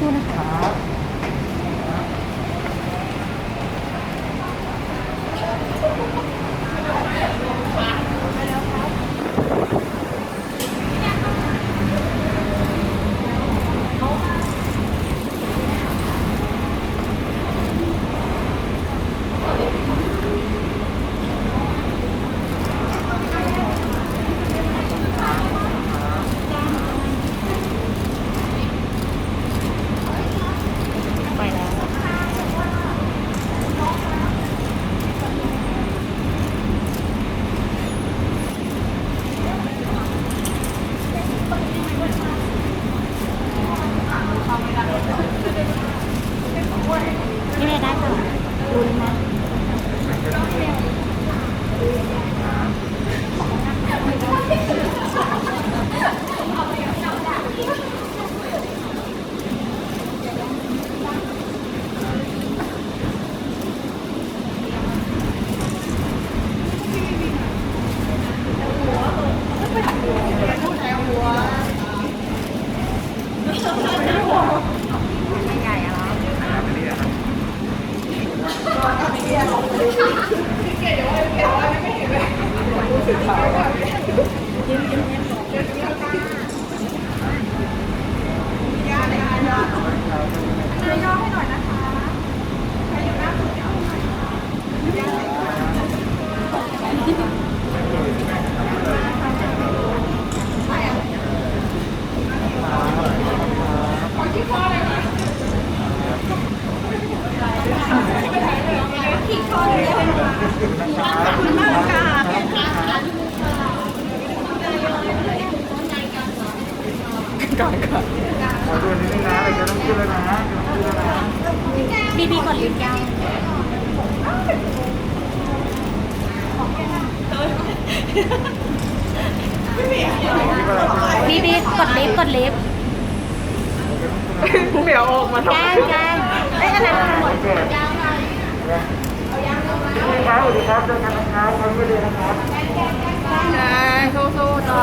สู้ๆนะคะ เกียรติว่าเกียรติว่าไม่เห็นเลย ขอดูนิดนึงนะเดี๋ยวต้องขึ้นแล้วนะต้องขึ้นแล้วนะบีบีกดลิฟต์ยังบีบีกดลิฟต์กดลิฟต์ เหมียวออกมาแกล้งแกล้งเอ้ยอะไรโอเคสวัสดีครับสวัสดีครับเจอกันนะครับขอบคุณเลยนะครับแกสู้ๆต่อ